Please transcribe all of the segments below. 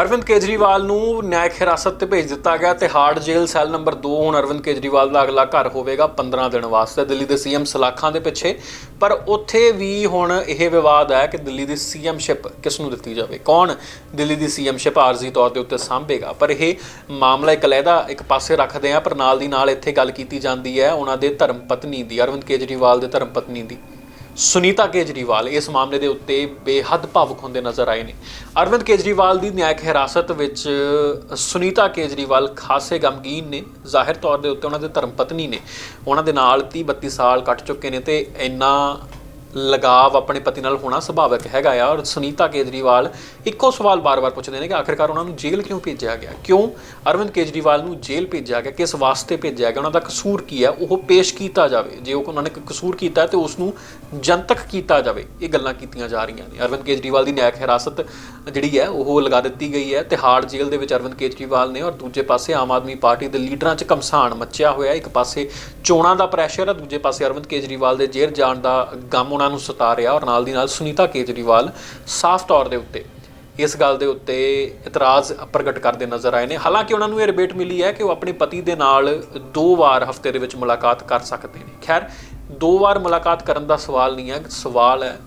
ਅਰਵਿੰਦ ਕੇਜਰੀਵਾਲ ਨੂੰ ਨਿਆਇਕ ਹਿਰਾਸਤ ਤੇ ਭੇਜ ਦਿੱਤਾ ਗਿਆ ਤੇ ਹਾਰਡ ਜੇਲ੍ਹ ਸੈੱਲ ਨੰਬਰ 2 ਹੁਣ ਅਰਵਿੰਦ ਕੇਜਰੀਵਾਲ ਦਾ ਅਗਲਾ ਘਰ ਹੋਵੇਗਾ 15 ਦਿਨ ਵਾਸਤੇ, ਦਿੱਲੀ ਦੇ ਸੀਐਮ ਸਲਾਖਾਂ ਦੇ ਪਿੱਛੇ। ਪਰ ਉੱਥੇ ਵੀ ਹੁਣ ਇਹ ਵਿਵਾਦ ਹੈ ਕਿ ਦਿੱਲੀ ਦੀ ਸੀਐਮਸ਼ਿਪ ਕਿਸ ਨੂੰ ਦਿੱਤੀ ਜਾਵੇ? ਕੌਣ ਦਿੱਲੀ ਦੀ ਸੀਐਮਸ਼ਿਪ ਆਰਜ਼ੀ ਤੌਰ ਤੇ ਉੱਤੇ ਸਾਂਭੇਗਾ? ਪਰ ਇਹ ਮਾਮਲਾ ਇੱਕ ਅਲੱਗਾ ਇੱਕ ਪਾਸੇ ਰੱਖਦੇ ਆ, ਪਰ ਨਾਲ ਦੀ ਨਾਲ ਇੱਥੇ ਗੱਲ ਕੀਤੀ ਜਾਂਦੀ ਹੈ ਉਹਨਾਂ ਦੇ ਧਰਮ ਪਤਨੀ ਦੀ, ਅਰਵਿੰਦ ਕੇਜਰੀਵਾਲ ਦੇ ਧਰਮ ਪਤਨੀ ਦੀ। ਸੁਨੀਤਾ ਕੇਜਰੀਵਾਲ ਇਸ ਮਾਮਲੇ ਦੇ ਉੱਤੇ ਬੇਹੱਦ ਭਾਵੁਕ ਹੁੰਦੇ ਨਜ਼ਰ ਆਏ ਨੇ। ਅਰਵਿੰਦ ਕੇਜਰੀਵਾਲ ਦੀ ਨਿਆਇਕ ਹਿਰਾਸਤ ਵਿੱਚ ਸੁਨੀਤਾ ਕੇਜਰੀਵਾਲ ਖਾਸੇ ਗਮਗੀਨ ਨੇ। ਜ਼ਾਹਿਰ ਤੌਰ ਦੇ ਉੱਤੇ ਉਹਨਾਂ ਦੇ ਧਰਮ ਪਤਨੀ ਨੇ। ਉਹਨਾਂ ਦੇ ਨਾਲ 30 32 ਸਾਲ ਕੱਟ ਚੁੱਕੇ ਨੇ ਤੇ ਇੰਨਾ ਲਗਾਵ ਆਪਣੇ ਪਤੀ ਨਾਲ ਹੋਣਾ ਸੁਭਾਵਿਕ ਹੈਗਾ ਆ। ਔਰ ਸੁਨੀਤਾ ਕੇਜਰੀਵਾਲ ਇੱਕੋ ਸਵਾਲ ਬਾਰ-ਬਾਰ ਪੁੱਛਦੇ ਨੇ ਕਿ ਆਖਿਰਕਾਰ ਉਹਨਾਂ ਨੂੰ ਜੇਲ੍ਹ ਕਿਉਂ ਭੇਜਿਆ ਗਿਆ? ਕਿਉਂ ਅਰਵਿੰਦ ਕੇਜਰੀਵਾਲ ਨੂੰ ਜੇਲ੍ਹ ਭੇਜਿਆ ਗਿਆ? ਕਿਸ ਵਾਸਤੇ ਭੇਜਿਆ ਗਿਆ? ਉਹਨਾਂ ਦਾ ਕਸੂਰ ਕੀ ਹੈ ਉਹ ਪੇਸ਼ ਕੀਤਾ ਜਾਵੇ। ਜੇ ਉਹਨਾਂ ਨੇ ਕਸੂਰ ਕੀਤਾ ਹੈ ਤੇ ਉਸ ਨੂੰ ਜਨਤਕ ਕੀਤਾ ਜਾਵੇ। ਇਹ ਗੱਲਾਂ ਕੀਤੀਆਂ ਜਾ ਰਹੀਆਂ ਨੇ। ਅਰਵਿੰਦ ਕੇਜਰੀਵਾਲ ਦੀ ਨਿਆਇਕ ਹਿਰਾਸਤ ਜਿਹੜੀ ਹੈ, ਉਹ ਲਗਾ ਦਿੱਤੀ ਗਈ ਹੈ। ਤਿਹਾੜ ਜੇਲ੍ਹ ਦੇ ਵਿੱਚ ਅਰਵਿੰਦ ਕੇਜਰੀਵਾਲ ਨੇ ਔਰ ਦੂਜੇ ਪਾਸੇ ਆਮ ਆਦਮੀ ਪਾਰਟੀ ਦੇ ਲੀਡਰਾਂ 'ਚ ਕਮਸਾਨ ਮੱਚਿਆ ਹੋਇਆ। ਇੱਕ ਪਾਸੇ ਚੋਣਾਂ ਦਾ ਪ੍ਰੈਸ਼ਰ ਹੈ ਦੂਜੇ ਪਾਸੇ ਅਰਵਿੰਦ ਕੇਜਰੀਵਾਲ ਦੇ ਜੇਲ੍ਹ ਜਾਣ ਦਾ ਗਮ ਉਹਨਾਂ ਨੂੰ ਸਤਾ ਰਿਹਾ ਔਰ ਨਾਲ ਦੀ ਨਾਲ ਸੁਨੀਤਾ ਕੇਜਰੀਵਾਲ ਸਾਫ਼ ਤੌਰ ਦੇ ਉੱਤੇ ਇਸ ਗੱਲ ਦੇ ਉੱਤੇ ਇਤਰਾਜ਼ ਪ੍ਰਗਟ ਕਰਦੇ ਨਜ਼ਰ ਆਏ ਨੇ। ਹਾਲਾਂਕਿ ਉਹਨਾਂ ਨੂੰ ਇਹ ਰਿਬੇਟ ਮਿਲੀ ਹੈ ਕਿ ਉਹ ਆਪਣੇ ਪਤੀ ਦੇ ਨਾਲ ਦੋ ਵਾਰ ਹਫ਼ਤੇ ਦੇ ਵਿੱਚ ਮੁਲਾਕਾਤ ਕਰ ਸਕਦੇ ਨੇ। ਖੈਰ, ਦੋ ਵਾਰ ਮੁਲਾਕਾਤ ਕਰਨ ਦਾ ਸਵਾਲ ਨਹੀਂ ਹੈ, ਸਵਾਲ ਹੈ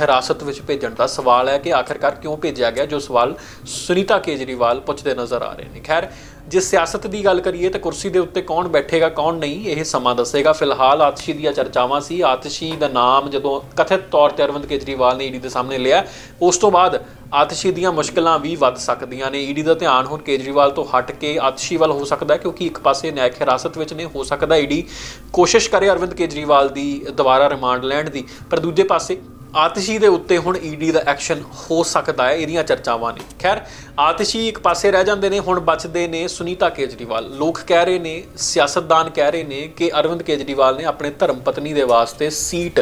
ਹਿਰਾਸਤ ਵਿੱਚ ਭੇਜਣ ਦਾ। ਸਵਾਲ ਹੈ ਕਿ ਆਖਿਰਕਾਰ ਕਿਉਂ ਭੇਜਿਆ ਗਿਆ, ਜੋ ਸਵਾਲ ਸੁਨੀਤਾ ਕੇਜਰੀਵਾਲ ਪੁੱਛਦੇ ਨਜ਼ਰ ਆ ਰਹੇ ਨੇ। ਖੈਰ ਜੇ ਸਿਆਸਤ ਦੀ ਗੱਲ ਕਰੀਏ ਤਾਂ ਕੁਰਸੀ ਦੇ ਉੱਤੇ ਕੌਣ ਬੈਠੇਗਾ, ਕੌਣ ਨਹੀਂ, ਇਹ ਸਮਾਂ ਦੱਸੇਗਾ। ਫਿਲਹਾਲ ਆਤਸ਼ੀ ਦੀਆਂ ਚਰਚਾਵਾਂ ਸੀ। ਆਤਸ਼ੀ ਦਾ ਨਾਮ ਜਦੋਂ ਕਥਿਤ ਤੌਰ ਤੇ ਅਰਵਿੰਦ ਕੇਜਰੀਵਾਲ ਨੇ ਈਡੀ ਦੇ ਸਾਹਮਣੇ ਲਿਆ, ਉਸ ਤੋਂ ਬਾਅਦ ਆਤਸ਼ੀ ਦੀਆਂ ਮੁਸ਼ਕਲਾਂ ਵੀ ਵੱਧ ਸਕਦੀਆਂ ਨੇ। ਈਡੀ ਦਾ ਧਿਆਨ ਹੁਣ ਕੇਜਰੀਵਾਲ ਤੋਂ ਹਟ ਕੇ ਆਤਸ਼ੀ ਵੱਲ ਹੋ ਸਕਦਾ ਹੈ, ਕਿਉਂਕਿ ਇੱਕ ਪਾਸੇ ਨਿਆਇਕ ਹਿਰਾਸਤ ਵਿੱਚ ਨੇ, ਹੋ ਸਕਦਾ ਈਡੀ ਕੋਸ਼ਿਸ਼ ਕਰੇ ਅਰਵਿੰਦ ਕੇਜਰੀਵਾਲ ਦੀ ਦੁਬਾਰਾ ਰਿਮਾਂਡ ਲੈਣ ਦੀ, ਪਰ ਦੂਜੇ ਪਾਸੇ ਆਤਸ਼ੀ ਦੇ ਉੱਤੇ ਹੁਣ ਈਡੀ ਦਾ ਐਕਸ਼ਨ ਹੋ ਸਕਦਾ ਹੈ, ਇਹਦੀਆਂ ਚਰਚਾਵਾਂ ਨੇ। ਖੈਰ, ਆਤਸ਼ੀ ਇੱਕ ਪਾਸੇ ਰਹਿ ਜਾਂਦੇ ਨੇ, ਹੁਣ ਬਚਦੇ ਨੇ ਸੁਨੀਤਾ ਕੇਜਰੀਵਾਲ। ਲੋਕ ਕਹਿ ਰਹੇ ਨੇ, ਸਿਆਸਤਦਾਨ ਕਹਿ ਰਹੇ ਨੇ ਕਿ ਅਰਵਿੰਦ ਕੇਜਰੀਵਾਲ ਨੇ ਆਪਣੇ ਧਰਮ ਪਤਨੀ ਦੇ ਵਾਸਤੇ ਸੀਟ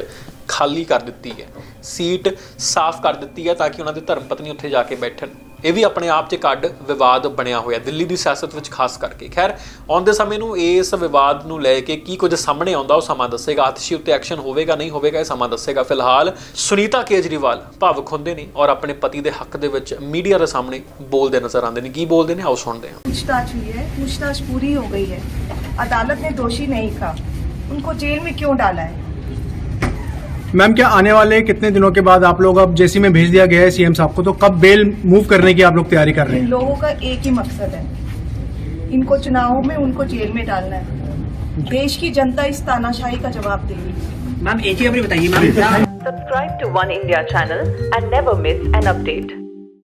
ਖਾਲੀ ਕਰ ਦਿੱਤੀ ਹੈ। ਸੀਟ ਸਾਫ਼ ਕਰ ਦਿੱਤੀ ਹੈ ਤਾਂ ਕਿ ਉਹਨਾਂ ਦੇ ਧਰਮ ਪਤਨੀ ਉੱਥੇ ਜਾ ਕੇ ਬੈਠਣ। ਇਹ ਵੀ ਆਪਣੇ ਆਪ 'ਚ ਇੱਕ ਅੱਡ ਵਿਵਾਦ ਬਣਿਆ ਹੋਇਆ ਦਿੱਲੀ ਦੀ ਸਿਆਸਤ ਵਿੱਚ ਖਾਸ ਕਰਕੇ ਖੈਰ ਆਉਂਦੇ ਸਮੇਂ ਨੂੰ ਇਸ ਵਿਵਾਦ ਨੂੰ ਲੈ ਕੇ ਕੀ ਕੁਝ ਸਾਹਮਣੇ ਆਉਂਦਾ ਉਹ ਸਮਾਂ ਦੱਸੇਗਾ ਆਤਸ਼ੀ ਉੱਤੇ ਐਕਸ਼ਨ ਹੋਵੇਗਾ ਨਹੀਂ ਹੋਵੇਗਾ ਇਹ ਸਮਾਂ ਦੱਸੇਗਾ ਫਿਲਹਾਲ ਸੁਨੀਤਾ ਕੇਜਰੀਵਾਲ ਭਾਵੁਕ ਹੁੰਦੇ ਨੇ ਔਰ ਆਪਣੇ ਪਤੀ ਦੇ ਹੱਕ ਦੇ ਵਿੱਚ ਮੀਡੀਆ ਦੇ ਸਾਹਮਣੇ ਬੋਲਦੇ ਨਜ਼ਰ ਆਉਂਦੇ ਨੇ ਕੀ ਬੋਲਦੇ ਨੇ ਆਓ ਸੁਣਦੇ ਹਾਂ पूछताछ हुई है पूछताछ पूरी हो गई है अदालत ने दोषी नहीं कहा उनको जेल में क्यों डाला है मैम क्या आने वाले कितने दिनों के बाद आप लोग अब जैसी में भेज दिया गया है सीएम साहब को? तो कब बेल मूव करने की आप लोग तैयारी कर रहे हैं? लोगों का एक ही मकसद है। इनको चुनावों में उनको जेल में डालना है। देश की जनता इस तानाशाही का जवाब देगी। मैम एक ही अपनी बताइए ma'am subscribe to one India channel and never miss an an update.